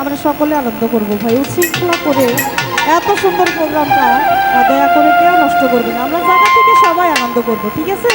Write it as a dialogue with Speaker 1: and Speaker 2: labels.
Speaker 1: আমরা সকলে আনন্দ করব ভাই, উচ্ছৃঙ্খলা করে এত সুন্দর প্রোগ্রামটা দয়া করে কেউ নষ্ট করবে না। আমরা জায়গা থেকে সবাই আনন্দ করব, ঠিক আছে?